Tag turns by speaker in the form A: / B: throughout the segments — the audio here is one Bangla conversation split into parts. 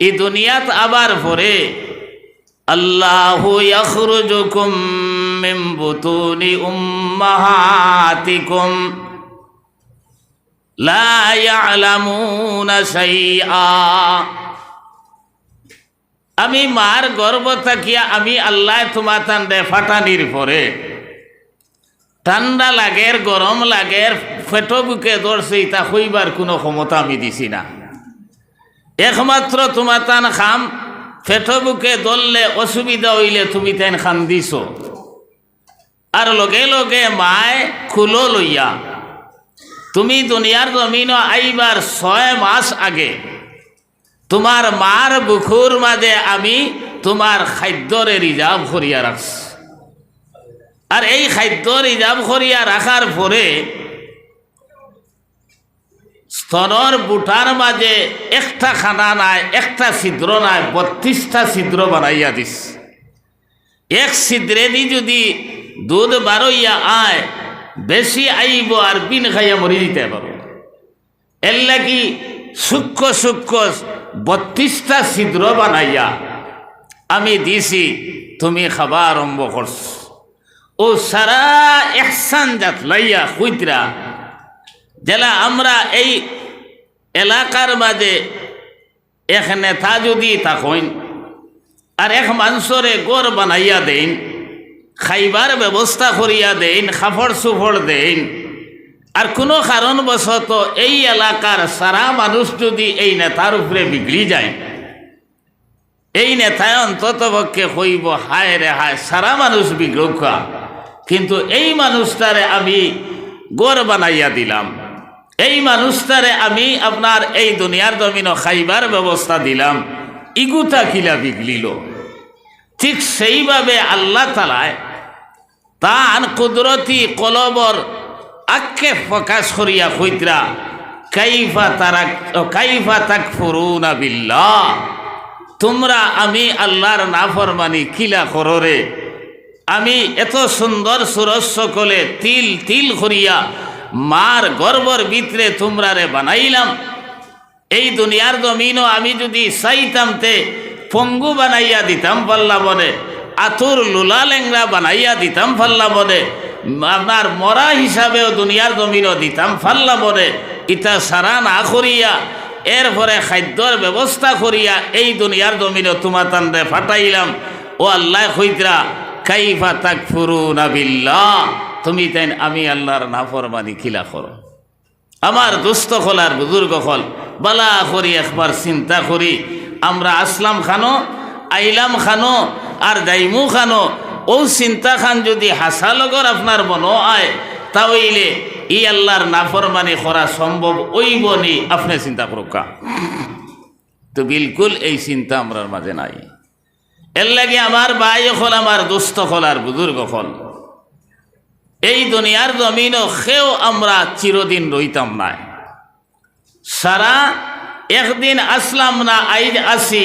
A: এই দুনিয়াত আবার পরে আল্লাহ ইয়াখরুজুকুম মিন বুতুনি উম্মাহাতিকুম। লা ইয়ালামুনা শাইআ। আমি মার গর্ব থাকিয়া আমি আল্লাহ তোমার তান দে ফাটানির পরে ঠান্ডা লাগের, গরম লাগের, ফেটো বুকে ধরছে তা হইবার কোনো ক্ষমতা আমি দিছি না। একমাত্র তোমার তান খাম ফেটো বুকে ধরলে অসুবিধা হইলে তুমি তেন খান দিছ। আর লগে লগে মায় খুলো লইয়া। তুমি দুনিয়ার জমিন আইবার ছয় মাস আগে তোমার মার বুকুর মাঝে আমি তোমার খাদ্যরে রিজার্ভ করিয়া রাখছি। আর এই খাদ্য রিজার্ভ করিয়া রাখার পরে স্তনর বুটার মাঝে একটা খানা নাই, একটা ছিদ্র নাই বত্রিশটা ছিদ্র বানাইয়া দিস এক ছিদ্রে দি যদি দুধ বারইয়া আয় বেশি আইব আর বিন খাইয়া মরি দিতে পারো এর লাগি সূক্ষ্ম সূক্ষ্ম বত্রিশটা ছিদ্র বানাইয়া আমি দিছি, তুমি খাবার আরম্ভ করছ ও সারা এহসান জাত লাইয়া খুঁতরা জেলা আমরা এই এলাকার মাঝে এক নেতা যদি থাকইন আর এক মানুষরে গড় বানাইয়া দেন খাইবার ব্যবস্থা করিয়া দেন খাফড় সুফড় দেন আর কোনো কারণবশত এই এলাকার সারা মানুষ যদি এই নেতার উপরে বিগড়ি যায়, এই নেতায় অন্তত পক্ষে কইব হায় রে হায়, সারা মানুষ বিগ্রহা কিন্তু এই মানুষটারে আমি গড় বানাইয়া দিলাম। এই মানুষটারে আমি আপনার এই দুনিয়ার জমিন খাইবার ব্যবস্থা দিলাম। ইগুতা কিলা বিগলিল। ঠিক সেইভাবে আল্লাহ তালায় তান কুদরতি কলবর আক্ষেপ প্রকাশ করিয়া কইতরা, কাইফা তারা কাইফা তাক ফুরুনা বিল্লাহ। তোমরা আমি আল্লাহর নাফরমানি কিলা কররে। আমি এত সুন্দর সুরস সকলে তিল তিল করিয়া মার গর্বর ভিতরে তোমরা রে বানাইলাম। এই দুনিয়ার জমিনও আমি যদি চাইতামতে পঙ্গু বানাইয়া দিতাম পাল্লা বলে আতুর লুলা লেংরা বানাইয়া দিতাম ফাল্লা বলে আপনার মরা হিসাবেও দুনিয়ার জমিনও দিতাম ফাল্লা বলে ইতা সারা না করিয়া, এরপরে খাদ্যর ব্যবস্থা করিয়া এই দুনিয়ার জমিনও তোমার তান্ডে ফাটাইলাম। ও আল্লাহ হইতরা কাইফা তাক ফুরু নাবিল্লাহ তুমি তাই আমি আল্লাহর নাফরমানি খিলা করো। আমার দুস্থ খোলার বুজুর্গ খল বালা করি, একবার চিন্তা করি, আমরা আসলাম খানো, আইলাম খানো, আর দাইমু খানো। ও চিন্তা খান যদি হাসালগর আপনার মন আয় তাইলে ই আল্লাহর নাফরমানি করা সম্ভব ওইব নি। আপনি চিন্তা করুকা তো বিলকুল এই চিন্তা আমরার মাঝে নাই। এর লাগে আমার ভাই হল, আমার দুস্থ হল, আর বুজুর্গ হল। এই দুনিয়ার জমিনও সেও আমরা চিরদিন রইতাম না সারা একদিন আসলাম না, আইজ আসি,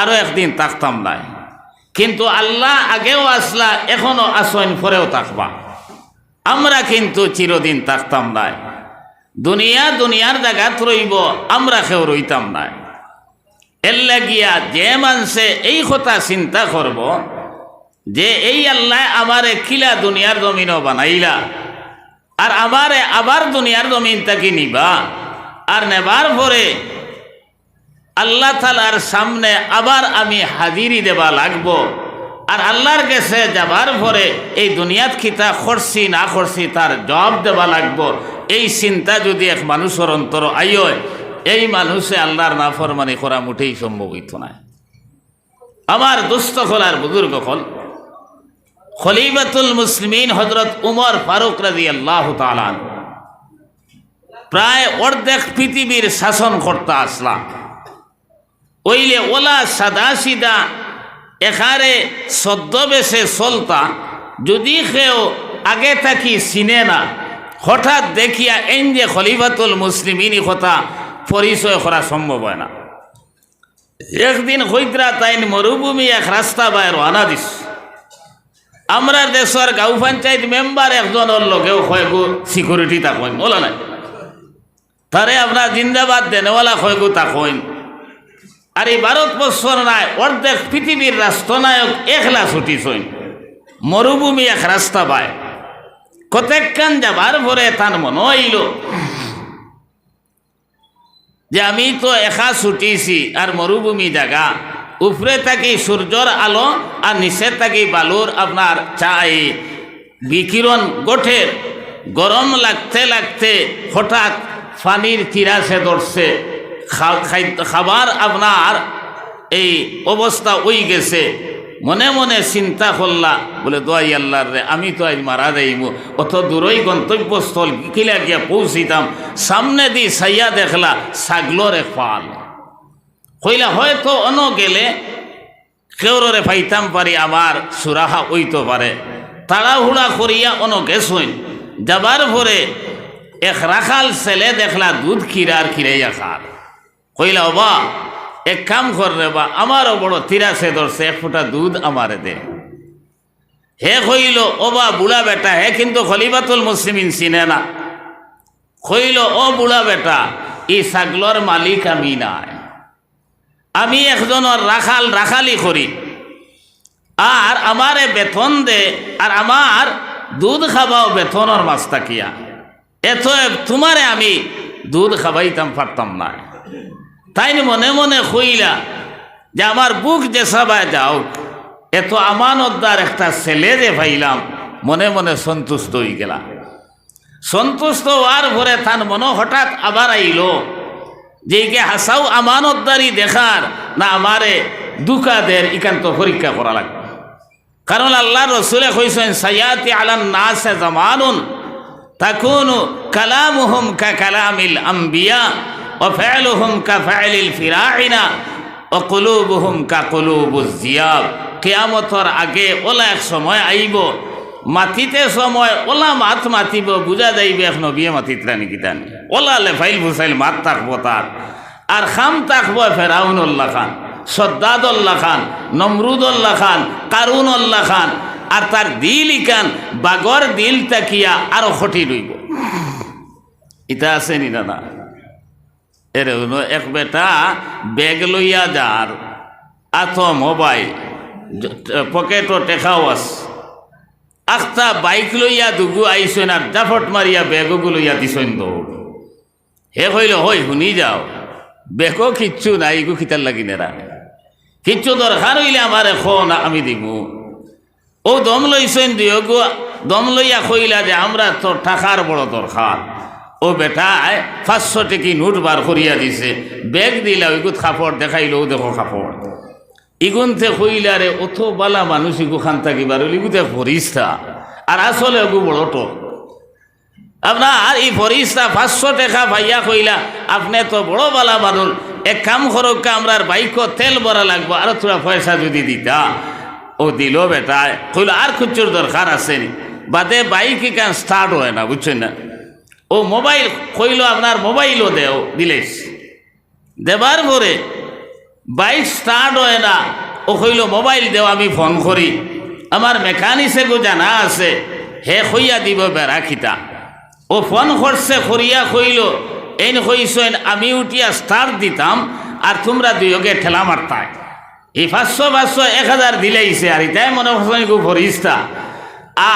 A: আরও একদিন থাকতাম না কিন্তু আল্লাহ আগেও আসলা, এখনও আসেন পরেও থাকবা। আমরা কিন্তু চিরদিন থাকতাম না দুনিয়া দুনিয়ার জায়গাত রইব, আমরা কেউ রইতাম না এর লাগিয়া যে মানুষে এই কথা চিন্তা করব যে এই আল্লাহ আমারে কিলা দুনিয়ার জমিনও বানাইলা। আর আমারে আবার দুনিয়ার জমিন তাকে নিবা। আর নেবার পরে আল্লাহ তালার সামনে আবার আমি হাজিরি দেবা লাগবো। আর আল্লাহর কাছে যাবার পরে এই দুনিয়াত খিতা খরসি না খরসি তার জবাব দেবা লাগবো। এই চিন্তা যদি এক মানুষের অন্তর আইয়, এই মানুষে আল্লাহর নাফরমানি করা মুঠেই সম্ভব হইত না। আমার দুস্থ খোলার বুজুর্গ খল খলিবাতুল মুসলিমিন হজরত উমর ফারুক রাজি আল্লাহ প্রায় অর্ধেক পৃথিবীর শাসন কর্তা আসলাম। ওইলে ওলা সাদা সিদা এখানে ছদ্মবেশে চলতা যদি কেউ আগে থাকি চিনে না, হঠাৎ দেখিয়া এন যে খলিফাতুল মুসলিমিনী কথা পরিচয় করা সম্ভব হয় না। একদিন হইতরা তাইন মরুভূমি এক রাস্তা বায় রওনা দিস আমরা দেশের গাঁও পঞ্চায়েত মেম্বার একজনের লগেও কয়েকু সিকিউরিটি তাকইন বলো নাই? তারে আপনার জিন্দাবাদ দেনেওয়ালা কয়েকু তাকইন আর এই ভারত বৎসর নাই, অর্ধেক পৃথিবীর রাষ্ট্রনায়ক একলা ছুটিছইন মরুভূমি এক রাস্তা পায়। কতক্ষণ যাবার পরে তার মনে হইল। যে আমি তো একা ছুটিছি আর মরুভূমি জায়গা উপরে থাকি সূর্যর আলো আর নিচে থাকি বালুর আপনার চাই বিকিরণ গোঠের গরম লাগতে লাগতে হঠাৎ পানির তিরাসে ধরছে। খাবার আপনার এই অবস্থা ওই গেছে। মনে মনে চিন্তা করলা, বলে দোয়াই আল্লাহর রে, আমি তো আজ মারা যাইব অত দূরই গন্তব্যস্থল কিলা গিয়া পৌঁছিতাম? সামনে দি সাইয়া দেখলা ছাগলরে পাল। কইলা, হয়তো অন গেলে কেউরে পাইতাম পারি আমার সুরাহা ওইতে পারে। তাড়াহুড়া করিয়া অন গেছইন। যাবার পরে এক রাখাল ছেলে দেখলা দুধ খিরার খিরাইয়া খার। কইলা বা এক কাম কর রে বা, আমারও বড় তিরাসে ধরছে এক ফোঁটা দুধ আমারে দে। হে কইল ও বা বুড়া বেটা, হে কিন্তু খলিফাতুল মুসলিমিন চিনে না। কইল ও বুড়া বেটা, এই ছাগলর মালিক আমি নাই। আমি একজনের রাখাল রাখালি করি। আর আমারে বেতন দে, আর আমার দুধ খাবাও বেতনের মাছ তাকিয়া এত তোমারে আমি দুধ খাবাইতাম পারতাম না। তাই মনে মনে কইলা যে আমার বুক যে সবাই যাও এত আমানতদার একটা ছেলে যে ভাইলাম মনে মনে সন্তুষ্ট হয়ে গেলাম। সন্তুষ্ট হওয়ার পরে তার মনে হঠাৎ আবার আইল। যে কে হাসাও আমানতদারি দেখার, না আমারে দুকাদের ইকান্ত পরীক্ষা করা লাগবে। কারণ আল্লাহ রসুলে কইছেন সায়াতি আলান নাসে জামানুন তাকুনু কালামুহুম কা কালামিল আম্বিয়া ও ফেলুহুম কা ফেলিল ফিরাইনা ও কুলুবুহুম কা কুলুবুজ জিয়াব কেয়ামতর আগে ওলা এক সময় আইব মাতিতে সময় ওলা মাত মাতিব, বুঝা যাইবে এখন বিয়ে মাতিত রানি কিতান ওলা লেফাইল ফুসাইল মাত থাকব তার। আর খাম থাকব ফেরাউনুল্লাহ খান, সদ্দাদুল্লাহ খান, নমরুদুল্লাহ খান, কারুনুল্লাহ খান, আর তার দিল ইকান বাগর দিল তাকিয়া আরও খটি রইব ইটা আছে নি দাদা? এর এক বেটা ব্যাগ লইয়া যার, আত মোবাইল পকেটও টেকাও আছে আখতা বাইক লইয়া দুগু আইসেন আর জাফট মারিয়া বেগগু লইয়া দিছেন দৌড়। হে কইল, হই, শুনি যাও। বেকো কিচ্ছু নাই গু খিতার লাগি নেরা কিচ্ছু দরকার হইলে আমার এখন আমি দিব ও দম লইছেন দিও গো দম লইয়া কইলা যে আমরা তো টাকার বড় দরকার ও বেটায় পাঁচশো টেকি নোট বার করিয়া দিছে। ব্যাগ দিলা ওইগুত কাপড় দেখাইলো ও দেখো কাপড় ইগুনতে কইলা রে অত বালা মানুষ ইগু খান থাকিবার ইগুতে ফরিস্তা আর আসলে ওগু বড় টোক আপনার এই ফরিস্তা পাঁচশো টাকা ভাইয়া কইলা, আপনি তো বড় বালা মানুষ। এক কাম করক আমরার বাইক তেল ভরা লাগবো, আর তোরা পয়সা যদি দিতা। ও দিল বেটা কইল, আর খুচুর দরকার আছে নি? বাদে বাইক কেন স্টার্ট হয় না, বুঝছেন না? ও মোবাইল, কইল, আপনার মোবাইলও দেও, দিলেস। দেবার পরে বাইক স্টার্ট হয় না, ও কইল, মোবাইল দেও, আমি ফোন করি। আমার মেকানিসে গো জানা আছে, হে কইয়া দিব বেড়া খিতা। ও ফোন করছে, করিয়া কইল, এন কইছেন আমি উঠিয়া স্টার্ট দিতাম আর তোমরা দুইকে ঠেলা মারতাই এই পাঁচশো পাঁচশো, এক হাজার দিলেইছে আর ইতাই মনে করছেন খুব ফরিস্তা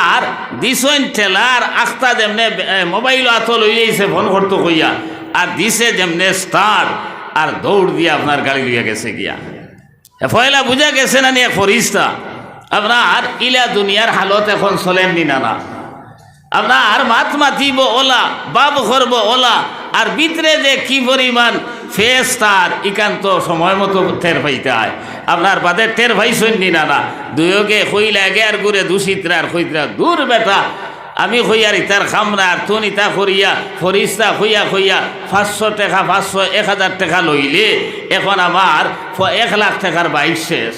A: আর দিছেন ঠেলার আখতা যেমনে মোবাইল আত লইলেইছে ফোন করতো কইয়া। আর দিছে যেমনে স্টার্ট আর দৌড় দিয়ে আপনার গাড়ি লইয়া গেছে গিয়া। পয়লা বুঝা গেছে না নিয়ে ফরিস্তা। আপনার ইলা দুনিয়ার হালত এখন চলেননি না না আপনার মাত মাতিব ওলা, বাপ করব ওলা। আর ভিতরে যে কি পরিমাণ ফেস, তার একান্ত সময় মতো টের পাইতে হয়। আপনার বাদে টের পাইছেন নি না না দুয়োকে কইলা গে আর গুড়ে দূষিতরা আর দূর বেটা, আমি কইয়ার ইতার খামরা আর তুন ইতা করিয়া, ফরিস্তা কইয়া কইয়া পাঁচশো টাকা, পাঁচশো এক হাজার টাকা লইলে, এখন আমার এক লাখ টাকার বাইক শেষ।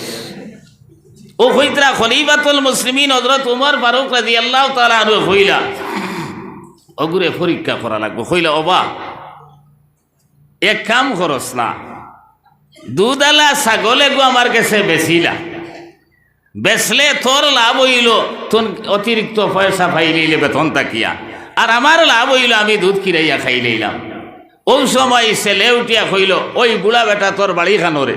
A: ও হইতরা খলিফাতুল মুসলিমিন হজরত উমর ফারুক রাজি আল্লাহ তালা হইলা। অগুরে পরীক্ষা করা লাগবো, হইলা অবা এক কাম করস না দুধালা ছাগলে গো আমার কাছে বেচিলা। বেচলে তোর লাভ হইল তোর অতিরিক্ত পয়সা পাইলে বেতন তাকিয়া। আর আমার লাভ হইল, আমি দুধ কিরাইয়া খাই লইলাম ওই সময় ছেলে উঠিয়া কইল, ওই বুড়া বেটা তোর বাড়ি খানোরে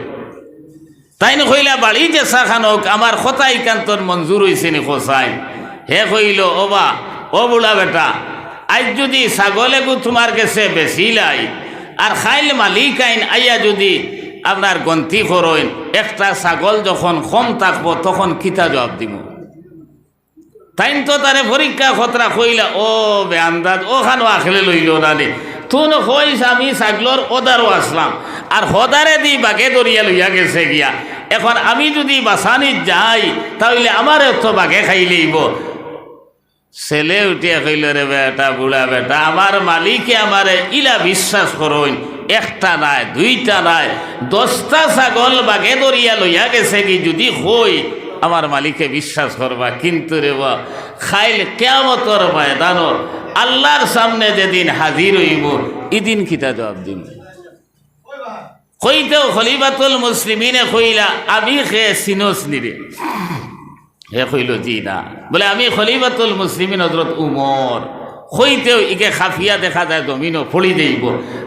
A: তাই কইলা, বাড়ি যে খানোক আমার খতাই কান্তর মঞ্জুর হয়েছে নি খোসাই হে কইল ওবা ও বুড়া বেটা আজ যদি ছাগলে গু তোমার কাছে বেশি লাই, আর খাইল মালিক আইন আইয়া যদি আপনার গন্তি করইন একটা ছাগল যখন কম থাকব, তখন কিতা জবাব দিব তাইন তো তারে পরীক্ষা খতরা কইলা, ও বে আন্দাজ, ওখানো আখলে লইল না। তুন হইস আমি ছাগলর ওদারও আসলাম। আর হদারে দি বাগে দরিয়া লইয়া গেছে গিয়া। এখন আমি যদি বাসানি যাই, তাহলে আমার তো বাগে খাই লইব। ছেলে উঠিয়া কইল রে বেটা বুড়া বেটা আমার মালিকে আমারে ইলা বিশ্বাস করইন একটা নাই, দুইটা নাই, দশটা ছাগল বাগে দরিয়া লইয়া গেছে কি যদি হই আমার মালিকে বিশ্বাস করবা কিন্তু রে বা, খাইল কেমতর ময়দান আল্লাহর সামনে যেদিন হাজির হইব ইদিন খিতা জবাব দিন কইতেও খলিফাতুল মুসলিমিনে কইলা, আমি খে সিনোস নিরে হে কইল, জি না। বলে, আমি খলিবাতুল মুসলিমিন হজরত উমর। হইতেও ইকে খাফিয়া দেখা যায়, জমিনও ফড়ি দেইব।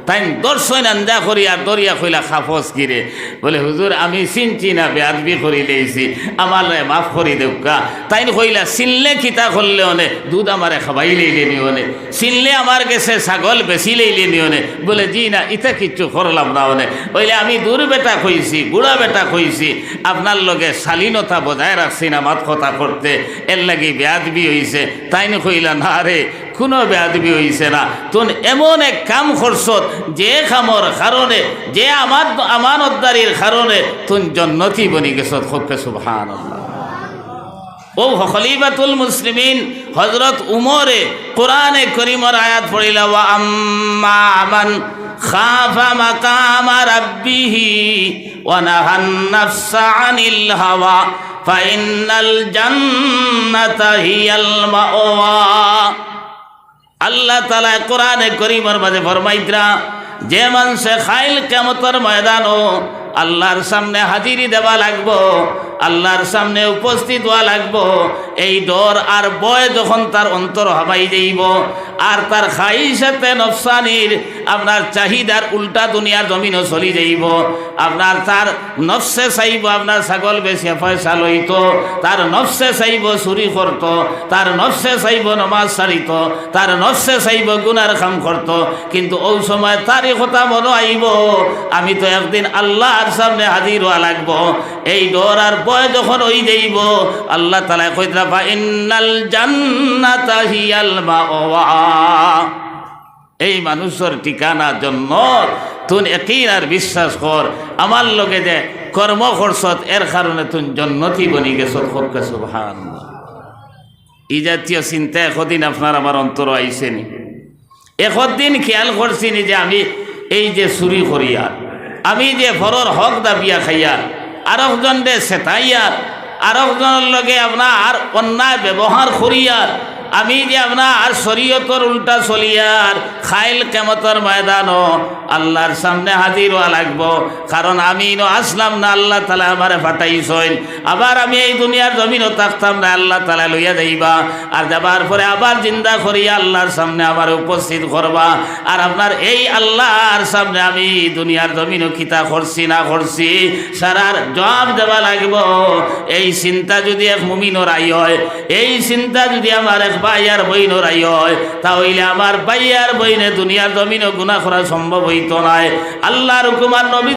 A: তাই দর্শন আন্দা করি আর দরিয়া কইলা খাফস কিরে বলে, হুজুর, আমি চিনছি না বেআবি করি লেইছি আমার মাফ করি দেউকা। তাই কইলা, চিনলে কিতা করলে অনে? দুধ আমারে খাবাই লইলে নিওনে চিনলে আমার গেছে ছাগল বেশি লইলে নিওনে বলে, জি না ইটা কিচ্ছু করলাম না অনে। বলে আমি দূর বেটা কইছি বুড়া বেটা কইছি। আপনার লগে শালীনতা বজায় রাখছি না, মাত কথা করতে। এর লাগি বেয়াদবি হইছে। তাই কইলা, না রে কোনো বেয়াদবি হইছে না। তুন এমন এক কাম করছত, যে কামর কারণে যে আমার আমানতদারির কারণে তুন জন্নতি বনি গেছত খুবকে সুবহান ও খলিফাতুল মুসলিমিন হজরত উমরে কোরআনে করিমর আয়াত পড়িলা আম্মা আমান খাফা মাকামা রাব্বিহি ওয়া নাহান নাফসা আনিল হাওয়া ফাইনাল জান্নাতা হিয়াল মাওয়া। আল্লাহ তালা কোরআনে করিমর মাঝে ফরমাইতরা, যে মানুষে খাইল কেমতর ময়দানও আল্লাহর সামনে হাজিরি দেওয়া লাগবো, আল্লাহর সামনে উপস্থিত হওয়া লাগবো এই ডর আর বয় যখন তার অন্তর হবাই যাইব, আর তার খাই সাথে নফসানির আপনার চাহিদার উল্টা দুনিয়ার জমিনও চলি যাইব। আপনার তার নফসে চাইব, আপনার ছাগল বেশি পয়সা লইত, তার নফসে চাইব চুরি করত, তার নফসে চাইব নমাজ সারিত তার নফসে চাইব গুনার কাম করত। কিন্তু ওই সময় তারই কথা মনে আইব, আমি তো একদিন আল্লাহর সামনে হাজির হওয়া লাগবো। এই ডর আর বয় যখন ওই যাইব, আল্লাহ তালা কইতরা এই মানুষের ঠিকানা জন্য তুন একই আর বিশ্বাস কর, আমার লগে যে কর্ম করছত এর কারণে তুন জন্নতি বনি গেছত খোকে সুবহান এই জাতীয় চিন্তা একদিন আপনার আমার অন্তর আইসেনি একদিন খেয়াল করছিনি যে আমি এই যে চুরি করিয়ার আমি যে ফরর হক দাবিয়া খাইয়ার আর একজন দে আর একজনের লগে আপনার অন্যায় ব্যবহার করিয়ার আমি যে আপনার শরীয়তর উল্টা চলিয়ার খাইল কেমতর ময়দান আল্লাহর সামনে হাজির হওয়া লাগবো। কারণ আমি আসলাম না, আল্লাহ তালা আমারে ফাটাইছেন। আবার আমি এই দুনিয়ার জমিনও থাকতাম না, আল্লাহ তালা লইয়া যাইবা। আর যাবার পরে আবার জিন্দা করিয়া আল্লাহর সামনে আমার উপস্থিত করবা। আর আপনার এই আল্লাহর সামনে আমি দুনিয়ার জমিনও কিতা করছি না করছি, সারার জবাব দেওয়া লাগব। এই চিন্তা যদি এক মুমিনোর আই হয়, এই চিন্তা যদি আমার এক বাইয়ার বইন রাই হয় তাহলে আমার বাইয়ার বইনে দুনিয়ার জমিনও গুণা করা সম্ভব হইত নাই। আল্লাহর হুকুমার নবী